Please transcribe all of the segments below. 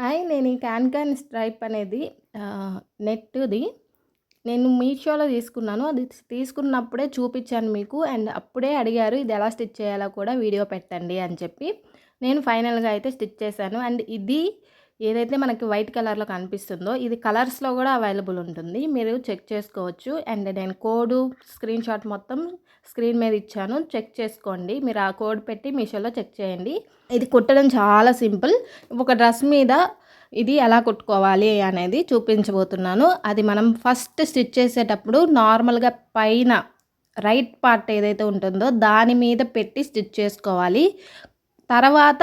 Hi నేను ఈ cancan stripe అనేది నెట్‌ది నేను మీషోలో తీసుకున్నాను. అది తీసుకున్నప్పుడే చూపించాను మీకు. అండ్ అప్పుడే అడిగారు ఇది ఎలా స్టిచ్ చేయాలో కూడా వీడియో పెట్టండి అని చెప్పి. నేను ఫైనల్‌గా అయితే స్టిచ్ చేశాను. అండ్ ఇది ఏదైతే మనకి వైట్ కలర్‌లో కనిపిస్తుందో ఇది కలర్స్‌లో కూడా అవైలబుల్ ఉంటుంది. మీరు చెక్ చేసుకోవచ్చు. అండ్ నేను కోడు, స్క్రీన్‌షాట్ మొత్తం స్క్రీన్ మీద ఇచ్చాను. చెక్ చేసుకోండి. మీరు ఆ కోడ్ పెట్టి మీషోలో చెక్ చేయండి. ఇది కుట్టడం చాలా సింపుల్. ఒక డ్రెస్ మీద ఇది ఎలా కుట్టుకోవాలి అనేది చూపించబోతున్నాను. అది మనం ఫస్ట్ స్టిచ్ చేసేటప్పుడు నార్మల్‌గా పైన రైట్ పార్ట్ ఏదైతే ఉంటుందో దాని మీద పెట్టి స్టిచ్ చేసుకోవాలి. తర్వాత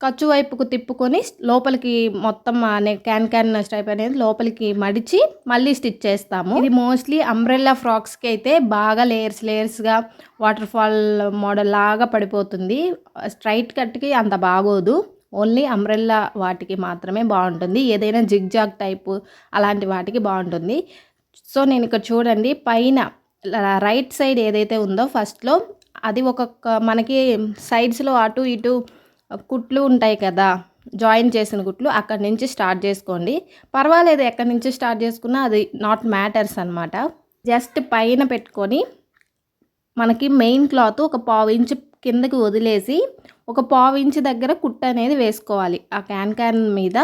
ఖర్చు వైపుకు తిప్పుకొని లోపలికి మొత్తం అనే క్యాన్ క్యాన్ స్టైప్ అనేది లోపలికి మడిచి మళ్ళీ స్టిచ్ చేస్తాము. ఇది మోస్ట్‌లీ అంబ్రెల్లా ఫ్రాక్స్‌కి అయితే బాగా లేయర్స్ లేయర్స్‌గా వాటర్ ఫాల్ మోడల్ లాగా పడిపోతుంది. స్ట్రైట్ కట్‌కి అంత బాగోదు. ఓన్లీ అంబ్రెల్లా వాటికి మాత్రమే బాగుంటుంది ఏదైనా జిగ్‌జాగ్ టైపు అలాంటి వాటికి బాగుంటుంది సో నేను ఇక్కడ చూడండి పైన రైట్ సైడ్ ఏదైతే ఉందో ఫస్ట్‌లో అది ఒక్కొక్క మనకి సైడ్స్‌లో అటు ఇటు కుట్లు ఉంటాయి కదా! జాయిన్ చేసిన కుట్లు అక్కడి నుంచి స్టార్ట్ చేసుకోండి. పర్వాలేదు ఎక్కడి నుంచి స్టార్ట్ చేసుకున్నా అది నాట్ మ్యాటర్స్ అనమాట. జస్ట్ పైన పెట్టుకొని మనకి మెయిన్ క్లాత్ ఒక పావు ఇంచు కిందకి వదిలేసి ఒక పావు ఇంచు దగ్గర కుట్టు అనేది వేసుకోవాలి. ఆ క్యాన్ క్యాన్ మీద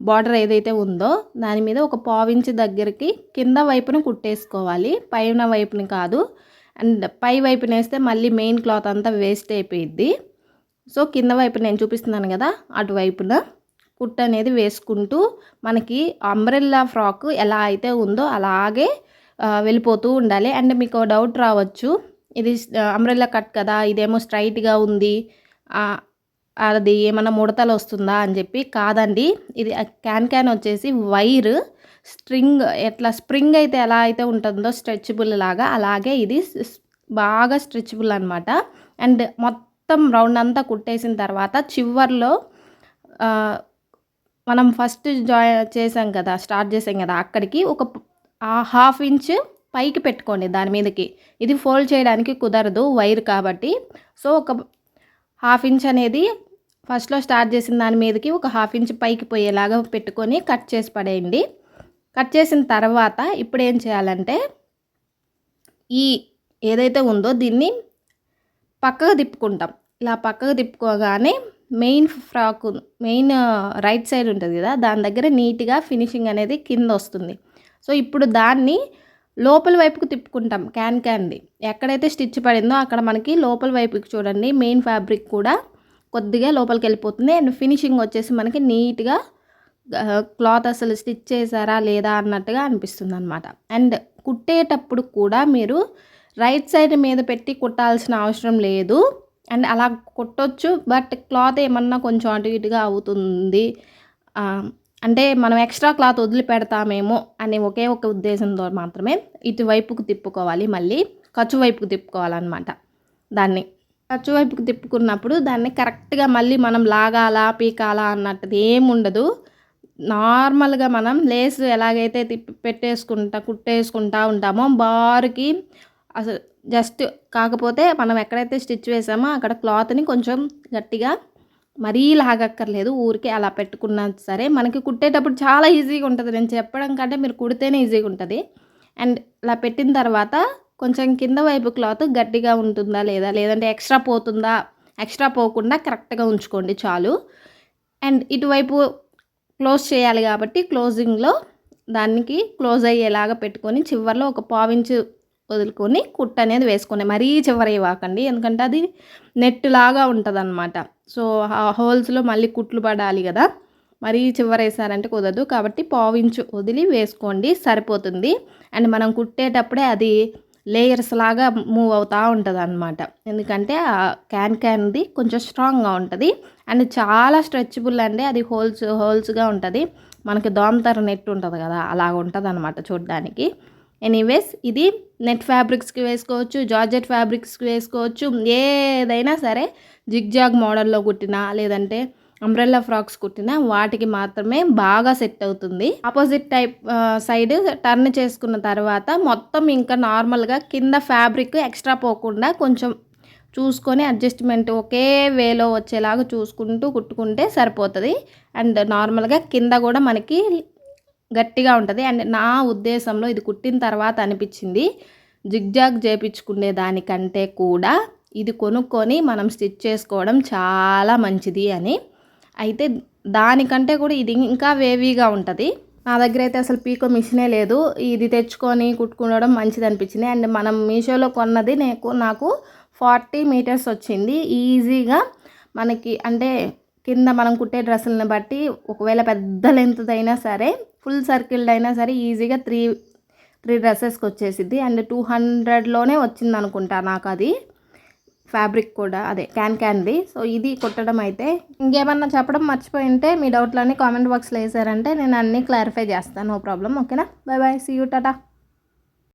బార్డర్ ఏదైతే ఉందో దాని మీద ఒక పావు ఇంచు దగ్గరికి కింద వైపున కుట్టేసుకోవాలి. పైన వైపుని కాదు. అండ్ పై వైపున వేస్తే మళ్ళీ మెయిన్ క్లాత్ అంతా వేస్ట్ అయిపోయిద్ది. సో కింద వైపు నేను చూపిస్తున్నాను కదా! అటువైపున కుట్ అనేది వేసుకుంటూ మనకి అంబ్రెల్లా ఫ్రాక్ ఎలా అయితే ఉందో అలాగే వెళ్ళిపోతూ ఉండాలి. అండ్ మీకు డౌట్ రావచ్చు. ఇది అంబ్రెల్లా కట్ కదా! ఇదేమో స్ట్రైట్గా ఉంది. అది ఏమైనా ముడతలు వస్తుందా అని చెప్పి కాదండి. ఇది క్యాన్ క్యాన్ వచ్చేసి వైర్ స్ట్రింగ్ ఎట్లా స్ప్రింగ్ అయితే ఎలా అయితే ఉంటుందో స్ట్రెచబుల్ లాగా అలాగే ఇది బాగా స్ట్రెచబుల్ అనమాట. అండ్ మొత్తం మొత్తం రౌండ్ అంతా కుట్టేసిన తర్వాత చివర్లో మనం ఫస్ట్ జాయి చేసాం కదా! స్టార్ట్ చేసాం కదా! అక్కడికి ఒక హాఫ్ ఇంచ్ పైకి పెట్టుకోండి దాని మీదకి. ఇది ఫోల్డ్ చేయడానికి కుదరదు వైర్ కాబట్టి. సో ఒక హాఫ్ ఇంచ్ అనేది ఫస్ట్‌లో స్టార్ట్ చేసిన దాని మీదకి ఒక హాఫ్ ఇంచ్ పైకి పోయేలాగా పెట్టుకొని కట్ చేసి పడేయండి. కట్ చేసిన తర్వాత ఇప్పుడు ఏం చేయాలంటే ఈ ఏదైతే ఉందో దీన్ని పక్కకు తిప్పుకుంటాం. ఇలా పక్కకు తిప్పుకోగానే main frock main right side ఉంటుంది కదా! దాని దగ్గర నీట్‌గా ఫినిషింగ్ అనేది కింద వస్తుంది. సో ఇప్పుడు దాన్ని లోపల వైపుకు తిప్పుకుంటాం క్యాన్ క్యాన్‌ది. ఎక్కడైతే స్టిచ్ పడిందో అక్కడ మనకి లోపల వైపుకి చూడండి మెయిన్ ఫ్యాబ్రిక్ కూడా కొద్దిగా లోపలికెళ్ళిపోతుంది. అండ్ ఫినిషింగ్ వచ్చేసి మనకి నీట్‌గా క్లాత్ అసలు స్టిచ్ చేశారా లేదా అన్నట్టుగా అనిపిస్తుంది అనమాట అండ్ కుట్టేటప్పుడు కూడా మీరు రైట్ సైడ్ మీద పెట్టి కుట్టాల్సిన అవసరం లేదు. అండ్ అలా కుట్టొచ్చు. బట్ క్లాత్ ఏమన్నా కొంచెం అటు ఇటుగా అవుతుంది. అంటే మనం ఎక్స్ట్రా క్లాత్ వదిలిపెడతామేమో అనే ఒకే ఒక ఉద్దేశంతో మాత్రమే ఇటువైపుకు తిప్పుకోవాలి మళ్ళీ. ఖర్చు వైపుకు తిప్పుకోవాలన్నమాట దాన్ని. ఖర్చు వైపుకు తిప్పుకున్నప్పుడు దాన్ని కరెక్ట్‌గా మళ్ళీ మనం లాగాలా, పీకాలా అన్నట్టుది ఏముండదు. నార్మల్‌గా మనం లేస్ ఎలాగైతే తిప్పి పెట్టేసుకుంటా కుట్టేసుకుంటా ఉంటామో బార్‌కి అసలు జస్ట్ కాకపోతే మనం ఎక్కడైతే స్టిచ్ వేసామో అక్కడ క్లాత్‌ని కొంచెం గట్టిగా మరీ లాగక్కర్లేదు. ఊరికే అలా పెట్టుకున్నా సరే మనకి కుట్టేటప్పుడు చాలా ఈజీగా ఉంటుంది నేను చెప్పడం కంటే మీరు కుడితేనే ఈజీగా ఉంటుంది అండ్ అలా పెట్టిన తర్వాత కొంచెం కింద వైపు క్లాత్ గట్టిగా ఉంటుందా లేదా? లేదంటే ఎక్స్ట్రా పోతుందా? ఎక్స్ట్రా పోకుండా కరెక్ట్‌గా ఉంచుకోండి చాలు. అండ్ ఇటువైపు క్లోజ్ చేయాలి కాబట్టి క్లోజింగ్‌లో దానికి క్లోజ్ అయ్యేలాగా పెట్టుకొని చివర్లో ఒక పావించు వదులుకొని కుట్ అనేది వేసుకోండి. మరీ చివర ఇవ్వకండి. ఎందుకంటే అది నెట్ లాగా ఉంటుంది అనమాట సో ఆ హోల్స్‌లో మళ్ళీ కుట్లు పడాలి కదా! మరీ చివరేసారంటే కుదరదు. కాబట్టి పావించు వదిలి వేసుకోండి సరిపోతుంది. అండ్ మనం కుట్టేటప్పుడే అది లేయర్స్ లాగా మూవ్ అవుతూ ఉంటుంది అనమాట ఎందుకంటే ఆ క్యాన్ క్యాన్‌ది కొంచెం స్ట్రాంగ్‌గా ఉంటుంది అండ్ చాలా స్ట్రెచబుల్ అండి. అది హోల్స్ హోల్స్‌గా ఉంటుంది మనకి దోమతర నెట్ ఉంటుంది కదా! అలాగ ఉంటదనమాట చూడ్డానికి. ఎనీవేస్ ఇది నెట్ ఫ్యాబ్రిక్స్‌కి వేసుకోవచ్చు. జార్జెట్ ఫ్యాబ్రిక్స్‌కి వేసుకోవచ్చు. ఏదైనా సరే జిగ్‌జాగ్ మోడల్‌లో కుట్టినా లేదంటే అంబ్రెల్లా ఫ్రాక్స్ కుట్టినా వాటికి మాత్రమే బాగా సెట్ అవుతుంది. ఆపోజిట్ టైప్ సైడ్ టర్న్ చేసుకున్న తర్వాత మొత్తం ఇంకా నార్మల్‌గా కింద ఫ్యాబ్రిక్ ఎక్స్ట్రా పోకుండా కొంచెం చూసుకొని అడ్జస్ట్మెంట్ ఒకే వేలో వచ్చేలాగా చూసుకుంటూ కుట్టుకుంటే సరిపోతుంది అండ్ నార్మల్గా కింద కూడా మనకి గట్టిగా ఉంటుంది. అండ్ నా ఉద్దేశంలో ఇది కుట్టిన తర్వాత అనిపించింది. జిగ్జాగ్ చేపించుకునే దానికంటే కూడా ఇది కొనుక్కొని మనం స్టిచ్ చేసుకోవడం చాలా మంచిది అని. అయితే దానికంటే కూడా ఇది ఇంకా వేవీగా ఉంటుంది. నా దగ్గర అయితే అసలు పీకో మిషనే లేదు. ఇది తెచ్చుకొని కుట్టుకోవడం మంచిది అనిపించింది. అండ్ మనం మీషోలో కొన్నది నాకు నాకు ఫార్టీ మీటర్స్ వచ్చింది. ఈజీగా మనకి అంటే కింద మనం కుట్టే డ్రెస్సులను బట్టి ఒకవేళ పెద్ద లెంత్ అయినా సరే ఫుల్ సర్కిల్డ్ అయినా సరే ఈజీగా త్రీ త్రీ డ్రెస్సెస్కి వచ్చేసిద్ది. అండ్ టూ హండ్రెడ్లోనే వచ్చింది అనుకుంటా నాకు అది ఫ్యాబ్రిక్ కూడా అదే క్యాన్ క్యాన్ది. సో ఇది కుట్టడం అయితే ఇంకేమన్నా చెప్పడం మర్చిపోయి ఉంటే మీ డౌట్లన్నీ కామెంట్ బాక్స్లో వేసారంటే నేను అన్నీ క్లారిఫై చేస్తాను. నో ప్రాబ్లం ఓకేనా? Bye bye see you tata.